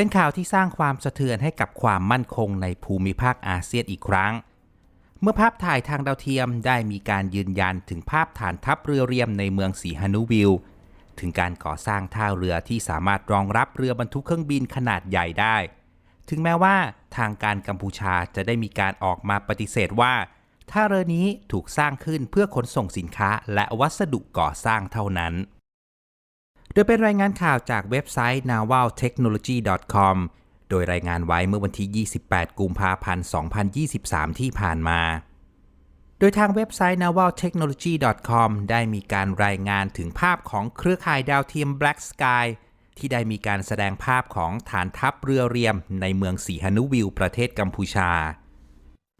เป็นข่าวที่สร้างความสะเทือนให้กับความมั่นคงในภูมิภาคอาเซียนอีกครั้ง เมื่อภาพถ่ายทางดาวเทียมได้มีการยืนยันถึงภาพฐานทัพเรือเรียมในเมืองสีฮานุวิลถึงการก่อสร้างท่าเรือที่สามารถรองรับเรือบรรทุกเครื่องบินขนาดใหญ่ได้ ถึงแม้ว่าทางการกัมพูชาจะได้มีการออกมาปฏิเสธว่า ท่าเรือนี้ถูกสร้างขึ้นเพื่อขนส่งสินค้าและวัสดุก่อสร้างเท่านั้น โดยเป็นรายงานข่าวจากเว็บไซต์ navaltechnology.com โดยรายงานไว้เมื่อวันที่ 28 กุมภาพันธ์ 2023 ที่ผ่านมา โดยทางเว็บไซต์ navaltechnology.com ได้มีการรายงานถึงภาพของเครือข่ายดาวเทียม Black Sky ที่ได้มีการแสดงภาพของฐานทัพเรือเรียม ในเมืองสีฮานุวิลประเทศกัมพูชา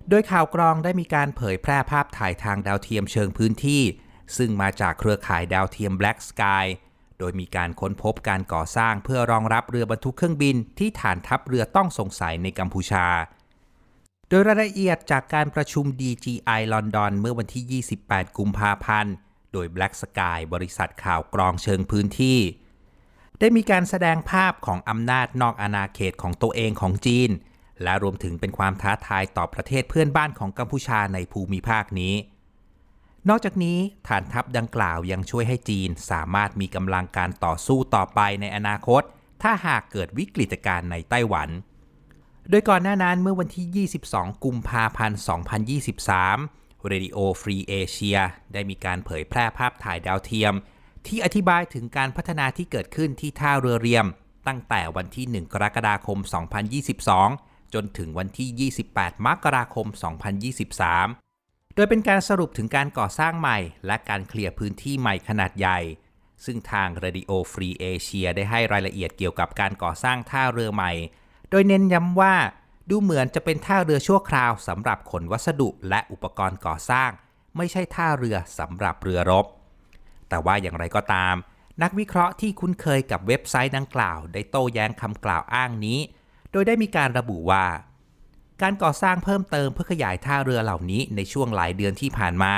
โดยข่าวกรองได้มีการเผยแพร่ภาพถ่ายทางดาวเทียมเชิงพื้นที่ ซึ่งมาจากเครือข่ายดาวเทียม Black Sky โดยมีการค้นพบการก่อสร้างเพื่อรองรับเรือบรรทุกเครื่องบินที่ฐานทัพเรือต้องสงสัยในกัมพูชา โดยรายละเอียดจากการประชุม DGI ลอนดอนเมื่อวันที่ 28 กุมภาพันธ์ โดย Black Sky บริษัทข่าวกรองเชิงพื้นที่ ได้มีการแสดงภาพของอำนาจนอกอาณาเขตของตัวเองของจีน และรวมถึงเป็นความท้าทายต่อประเทศเพื่อนบ้านของกัมพูชาในภูมิภาคนี้ นอกจากนี้ฐานทัพดังกล่าวยังช่วยให้จีนสามารถมีกำลังการต่อสู้ต่อไปในอนาคต ถ้าหากเกิดวิกฤตการณ์ในไต้หวัน โดยก่อนหน้านั้นเมื่อวันที่ 22 กุมภาพันธ์ 2023 Radio Free Asia ได้มีการเผยแพร่ภาพถ่ายดาวเทียม ที่อธิบายถึงการพัฒนาที่เกิดขึ้นที่ท่าเรือเรียม ตั้งแต่วันที่ 1 กรกฎาคม 2022 จนถึงวันที่ 28 มกราคม 2023 ดยเป็นการสรุปถึงการก่อสร้างใหม่ และการเคลียร์พื้นที่ใหม่ขนาดใหญ่ ซึ่งทาง Radio Free Asia ได้ให้รายละเอียดเกี่ยวกับการก่อสร้างท่าเรือใหม่ โดยเน้นย้ำว่าดูเหมือนจะเป็นท่าเรือชั่วคราวสำหรับขนวัสดุและอุปกรณ์ก่อสร้าง ไม่ใช่ท่าเรือสำหรับเรือรบ แต่ว่าอย่างไรก็ตาม นักวิเคราะห์ที่คุ้นเคยกับเว็บไซต์ดังกล่าว ได้โต้แย้งคำกล่าวอ้างนี้ โดยได้มีการระบุว่า การก่อสร้างเพิ่มเติมเพื่อขยายท่าเรือเหล่านี้ในช่วงหลายเดือนที่ผ่านมา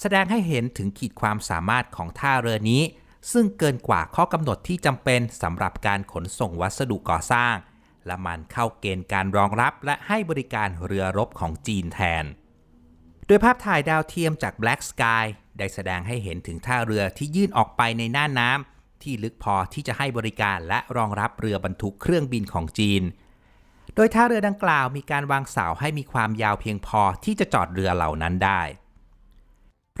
แสดงให้เห็นถึงขีดความสามารถของท่าเรือนี้ ซึ่งเกินกว่าข้อกำหนดที่จำเป็นสำหรับการขนส่งวัสดุก่อสร้าง และมันเข้าเกณฑ์การรองรับและให้บริการเรือรบของจีนแทน โดยภาพถ่ายดาวเทียมจาก Black Sky ได้แสดงให้เห็นถึงท่าเรือที่ยื่นออกไปในหน้าน้ำที่ลึกพอที่จะให้บริการและรองรับเรือบรรทุกเครื่องบินของจีน โดยท่าเรือดังกล่าวมีการวางเสาให้มีความยาวเพียงพอที่จะจอดเรือเหล่านั้นได้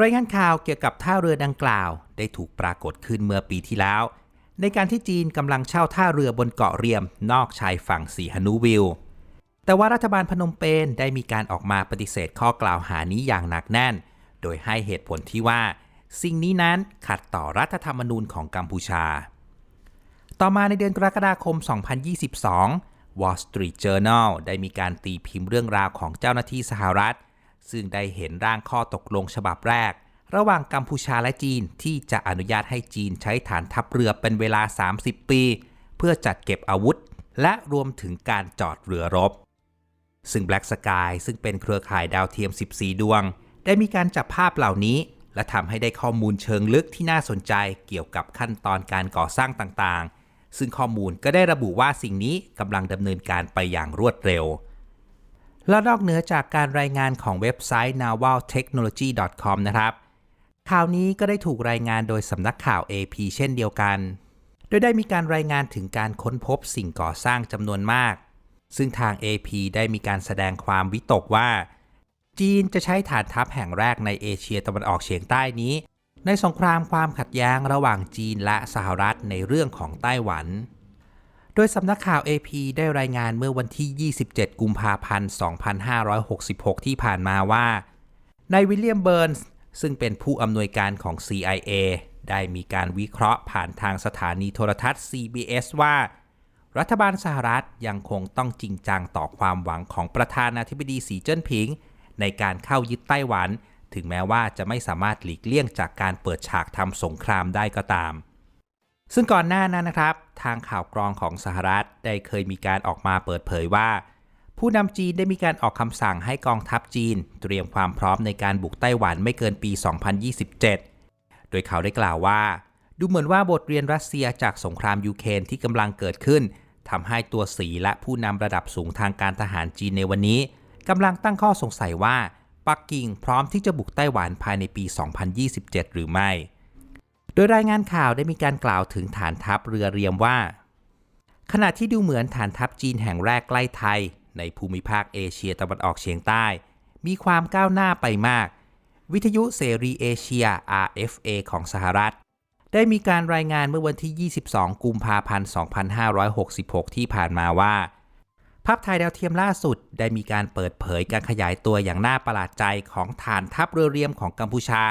รายงานข่าวเกี่ยวกับท่าเรือดังกล่าว ได้ถูกปรากฏขึ้นเมื่อปีที่แล้ว ในการที่จีนกำลังเช่าท่าเรือบนเกาะเรียม นอกชายฝั่งสีฮานูวิลแต่ว่ารัฐบาลพนมเปญได้มีการออกมาปฏิเสธข้อกล่าวหานี้อย่างหนักแน่น โดยให้เหตุผลที่ว่า สิ่งนี้นั้นขัดต่อรัฐธรรมนูญของกัมพูชา ต่อมาในเดือนกรกฎาคม 2022 Wall Street Journal ได้มีการตีพิมพ์เรื่องราวของเจ้าหน้าที่สหรัฐ ซึ่งได้เห็นร่างข้อตกลงฉบับแรก ระหว่างกัมพูชาและจีนที่จะอนุญาตให้จีนใช้ฐานทัพเรือเป็นเวลา 30 ปี เพื่อจัดเก็บอาวุธ และรวมถึงการจอดเรือรบ ซึ่ง Black Sky ซึ่งเป็นเครือข่ายดาวเทียม 14 ดวง ได้มีการจับภาพเหล่านี้ และทำให้ได้ข้อมูลเชิงลึกที่น่าสนใจเกี่ยวกับขั้นตอนการก่อสร้างต่างๆ ซึ่งข้อมูลก็ได้ระบุว่าสิ่งนี้กำลังดำเนินการไปอย่างรวดเร็ว และนอกเหนือจากการรายงานของเว็บไซต์ navaltechnology.com นะครับข่าวนี้ก็ได้ถูกรายงานโดยสำนักข่าว AP เช่นเดียวกัน โดยได้มีการรายงานถึงการค้นพบสิ่งก่อสร้างจำนวนมาก ซึ่งทาง AP ได้มีการแสดงความวิตกว่า จีนจะใช้ฐานทัพแห่งแรกในเอเชียตะวันออกเฉียงใต้นี้ ในสงครามความขัดแย้งระหว่างจีนและสหรัฐในเรื่องของไต้หวัน โดยสำนักข่าว AP ได้รายงานเมื่อวันที่ 27 กุมภาพันธ์ 2566 ที่ผ่านมาว่านายวิลเลียมเบิร์นส์ซึ่งเป็นผู้อำนวยการของ CIA ได้มีการวิเคราะห์ผ่านทางสถานีโทรทัศน์ CBS ว่า รัฐบาลสหรัฐยังคงต้องจริงจังต่อความหวังของประธานาธิบดีสีเจิ้นผิง ในการเข้ายึดไต้หวัน ถึงแม้ว่าจะไม่สามารถหลีกเลี่ยงจากการเปิดฉากทำสงครามได้ก็ตาม ซึ่งก่อนหน้านั้นนะครับ ทางข่าวกรองของสหรัฐได้เคยมีการออกมาเปิดเผยว่า ผู้นำจีนได้มีการออกคำสั่งให้กองทัพจีน เตรียมความพร้อมในการบุกไต้หวันไม่เกินปี 2027 โดยเขาได้กล่าวว่า ดูเหมือนว่าบทเรียนรัสเซียจากสงครามยูเครนที่กำลังเกิดขึ้นทำให้ตัวสีและผู้นำระดับสูงทางการทหารจีนในวันนี้กำลังตั้งข้อสงสัยว่า ปักกิ่งพร้อมที่จะบุกไต้หวันภายในปี 2027 หรือไม่ โดยรายงานข่าวได้มีการกล่าวถึงฐานทัพเรือเรียมว่า ขณะที่ดูเหมือนฐานทัพจีนแห่งแรกใกล้ไทย ในภูมิภาคเอเชียตะวันออกเฉียงใต้ มีความก้าวหน้าไปมาก วิทยุเสรีเอเชีย RFA ของสหรัฐ ได้มีการรายงานเมื่อวันที่ 22 กุมภาพันธ์ 2566 ที่ผ่านมาว่า ภาพถ่ายดาวเทียมล่าสุดได้มีการเปิดเผยการขยายตัวอย่างน่าประหลาดใจของฐานทัพเรือเรียมของกัมพูชา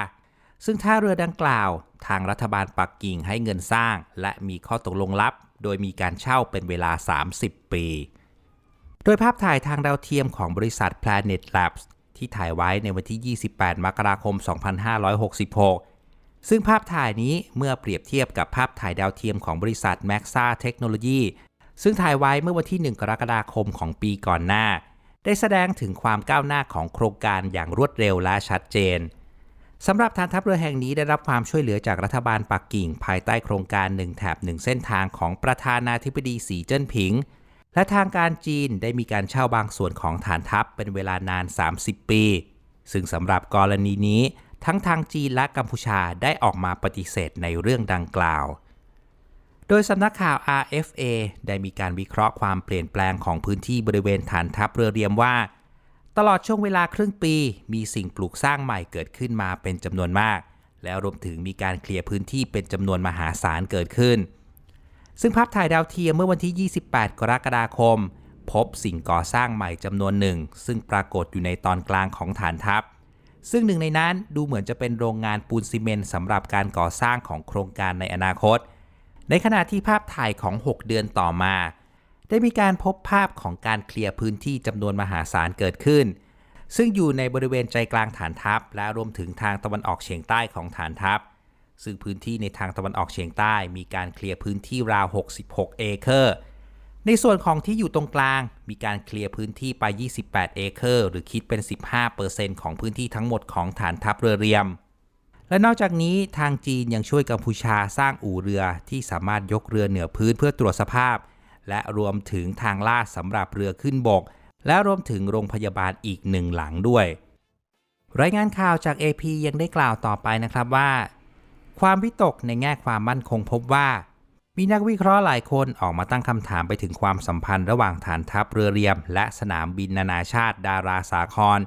ซึ่งท่าเรือดังกล่าว ทางรัฐบาลปักกิ่งให้เงินสร้าง และมีข้อตกลงลับ โดยมีการเช่าเป็นเวลา 30 ปี โดยภาพถ่ายทางดาวเทียมของบริษัท Planet Labs ที่ถ่ายไว้ในวันที่ 28 มกราคม 2566 ซึ่งภาพถ่ายนี้เมื่อเปรียบเทียบกับภาพถ่ายดาวเทียมของบริษัท Maxa Technology ซึ่งถ่ายไว้เมื่อวันที่ 1 กรกฎาคมของปีก่อนหน้า ได้แสดงถึงความก้าวหน้าของโครงการอย่างรวดเร็วและชัดเจนสำหรับฐานทัพเรือแห่งนี้ได้รับความช่วยเหลือจากรัฐบาลปักกิ่ง ภายใต้โครงการหนึ่งแถบหนึ่งเส้นทางของประธานาธิบดีสีเจิ้นผิง และทางการจีนได้มีการเช่าบางส่วนของฐานทัพเป็นเวลานาน 30 ปี ซึ่งสำหรับกรณีนี้ ทั้งทางจีนและกัมพูชาได้ออกมาปฏิเสธในเรื่องดังกล่าว โดยสำนักข่าว RFA ได้มีการวิเคราะห์ความเปลี่ยนแปลงของพื้นที่บริเวณฐานทัพเรือเรียมว่า ตลอดช่วงเวลาครึ่งปี มีสิ่งปลูกสร้างใหม่เกิดขึ้นมาเป็นจำนวนมาก แล้วรวมถึงมีการเคลียร์พื้นที่เป็นจำนวนมหาศาลเกิดขึ้น ซึ่งภาพถ่ายดาวเทียมเมื่อวันที่ 28 กรกฎาคม พบสิ่งก่อสร้างใหม่จำนวนหนึ่ง ซึ่งปรากฏอยู่ในตอนกลางของฐานทัพซึ่งหนึ่งในนั้นดูเหมือนจะเป็นโรงงานปูนซีเมนต์สำหรับการก่อสร้างของโครงการในอนาคต ในขณะที่ภาพถ่ายของ 6 เดือนต่อมา ได้มีการพบภาพของการเคลียร์พื้นที่จำนวนมหาศาลเกิดขึ้น ซึ่งอยู่ในบริเวณใจกลางฐานทัพ และรวมถึงทางตะวันออกเฉียงใต้ของฐานทัพ ซึ่งพื้นที่ในทางตะวันออกเฉียงใต้ มีการเคลียร์พื้นที่ราว 66 เอเคอร์ ในส่วนของที่อยู่ตรงกลาง มีการเคลียร์พื้นที่ไป 28 เอเคอร์ หรือคิดเป็น 15%ของพื้นที่ทั้งหมดของฐานทัพเรือเรียม และนอกจากนี้ทางจีนยังช่วยกัมพูชาสร้างอู่เรือที่สามารถยกเรือเหนือพื้นเพื่อตรวจสภาพ และรวมถึงทางลาดสำหรับเรือขึ้นบก และรวมถึงโรงพยาบาลอีกหนึ่งหลังด้วย รายงานข่าวจาก AP ยังได้กล่าวต่อไปนะครับว่า ความวิตกในแง่ความมั่นคงพบว่า มีนักวิเคราะห์หลายคนออกมาตั้งคำถามไปถึงความสัมพันธ์ระหว่างฐานทัพเรือเรียม และสนามบินนานาชาติดาราสาคร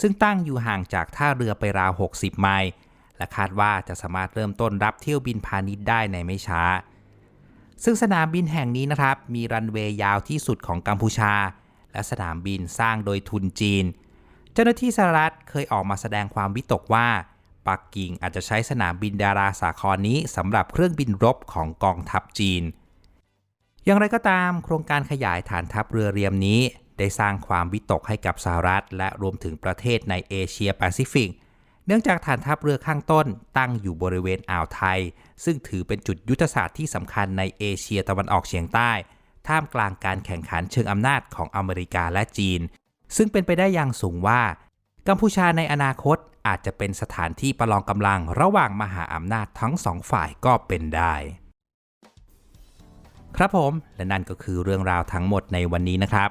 ซึ่งตั้งอยู่ห่างจากท่าเรือไปราว 60 ไมล์ และคาดว่าจะสามารถเริ่มต้นรับเที่ยวบินพาณิชย์ได้ในไม่ช้า ซึ่งสนามบินแห่งนี้นะครับ มีรันเวย์ยาวที่สุดของกัมพูชา และสนามบินสร้างโดยทุนจีน เจ้าหน้าที่สหรัฐเคยออกมาแสดงความวิตกว่า ปักกิ่งอาจจะใช้สนามบินดาราสาครนี้สำหรับเครื่องบินรบของกองทัพจีน อย่างไรก็ตามโครงการขยายฐานทัพเรือเรียมนี้ได้สร้างความวิตกให้กับสหรัฐ และรวมถึงประเทศในเอเชียแปซิฟิก เนื่องจากฐานทัพเรือข้างต้นตั้งอยู่บริเวณอ่าวไทย ซึ่งถือเป็นจุดยุทธศาสตร์ที่สำคัญในเอเชียตะวันออกเฉียงใต้ ท่ามกลางการแข่งขันเชิงอำนาจของอเมริกาและจีน ซึ่งเป็นไปได้อย่างสูงว่า กัมพูชาในอนาคตอาจจะเป็นสถานที่ประลองกำลังระหว่างมหาอำนาจทั้งสองฝ่ายก็เป็นได้ ครับผม และนั่นก็คือเรื่องราวทั้งหมดในวันนี้นะครับ